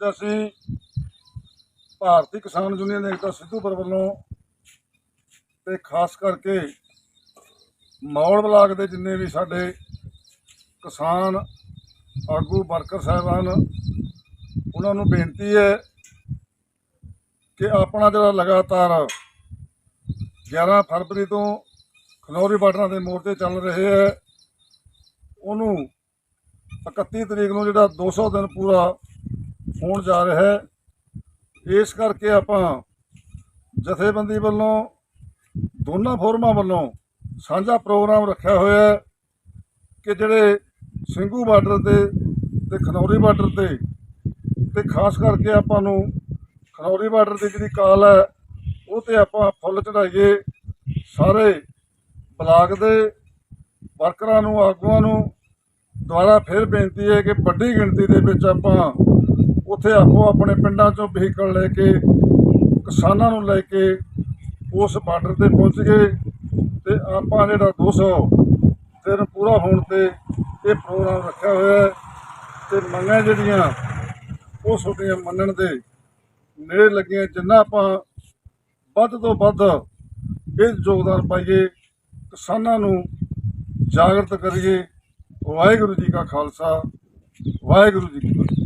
ਅੱਜ ਅਸੀਂ ਭਾਰਤੀ ਕਿਸਾਨ ਯੂਨੀਅਨ ਏਕਤਾ ਸਿੱਧੂਪੁਰ ਵੱਲੋਂ ਤੇ ਖਾਸ ਕਰਕੇ ਮੌੜ ਬਲਾਕ ਦੇ ਜਿੰਨੇ ਵੀ ਸਾਡੇ ਕਿਸਾਨ ਆਗੂ ਵਰਕਰ ਸਾਹਿਬਾਨ, ਉਹਨਾਂ ਨੂੰ ਬੇਨਤੀ ਹੈ ਕਿ ਆਪਣਾ ਜਿਹੜਾ ਲਗਾਤਾਰ 11 ਫਰਵਰੀ ਤੋਂ ਖਨੌਰੀ ਬਾਰਡਰਾਂ ਦੇ ਮੋਰਚੇ ਚੱਲ ਰਹੇ ਹੈ, ਉਹਨੂੰ 31 ਤਰੀਕ ਨੂੰ ਜਿਹੜਾ 200 ਦਿਨ ਪੂਰਾ ਹੋਣ ਜਾ ਰਿਹਾ ਹੈ। ਇਸ ਕਰਕੇ ਆਪਾਂ ਜਥੇਬੰਦੀ ਵੱਲੋਂ, ਦੋਨਾਂ ਫੋਰਮਾਂ ਵੱਲੋਂ ਸਾਂਝਾ ਪ੍ਰੋਗਰਾਮ ਰੱਖਿਆ ਹੋਇਆ ਹੈ ਕਿ ਜਿਹੜੇ ਸਿੰਘੂ ਬਾਰਡਰ ਤੇ ਤੇ ਖਨੌਰੀ ਬਾਰਡਰ ਤੇ ਤੇ ਖਾਸ ਕਰਕੇ ਆਪਾਂ ਨੂੰ ਖਨੌਰੀ ਬਾਰਡਰ ਦੀ ਜਿਹੜੀ ਕਾਲ ਹੈ, ਉਹ ਤੇ ਆਪਾਂ ਫੁੱਲ ਚੜਾਈਏ ਸਾਰੇ ਬਲਾਕ ਦੇ ਵਰਕਰਾਂ ਨੂੰ, ਆਗੂਆਂ ਨੂੰ ਦੁਆਰਾ ਫਿਰ ਬੇਨਤੀ ਹੈ ਕਿ ਵੱਡੀ ਗਿਣਤੀ ਦੇ ਵਿੱਚ ਆਪਾਂ ਉੱਥੇ ਆਪੋ ਆਪਣੇ ਪਿੰਡਾਂ ਚੋਂ ਵਹੀਕਲ ਲੈ ਕੇ, ਕਿਸਾਨਾਂ ਨੂੰ ਲੈ ਕੇ ਉਸ ਬਾਰਡਰ ਤੇ ਪਹੁੰਚ ਗਏ ਤੇ ਆਪਾਂ ਜਿਹੜਾ 200 ਦਿਨ ਪੂਰਾ ਹੋਣ ਤੇ ਇਹ ਪ੍ਰੋਗਰਾਮ ਰੱਖਿਆ ਹੋਇਆ ਹੈ ਤੇ ਮੰਗਾਂ ਜਿਹੜੀਆਂ, ਉਹ ਤੁਹਾਡੀਆਂ ਮੰਨਣ ਦੇ ਨੇੜੇ ਲੱਗੀਆਂ, ਜਿੰਨਾ ਆਪਾਂ ਵੱਧ ਤੋਂ ਵੱਧ ਇਹ ਯੋਗਦਾਨ ਪਾਈਏ, ਕਿਸਾਨਾਂ ਨੂੰ ਜਾਗਰਤ ਕਰੀਏ। ਵਾਹਿਗੁਰੂ ਜੀ ਕਾ ਖਾਲਸਾ, ਵਾਹਿਗੁਰੂ ਜੀ ਕੀ ਫਤਿਹ।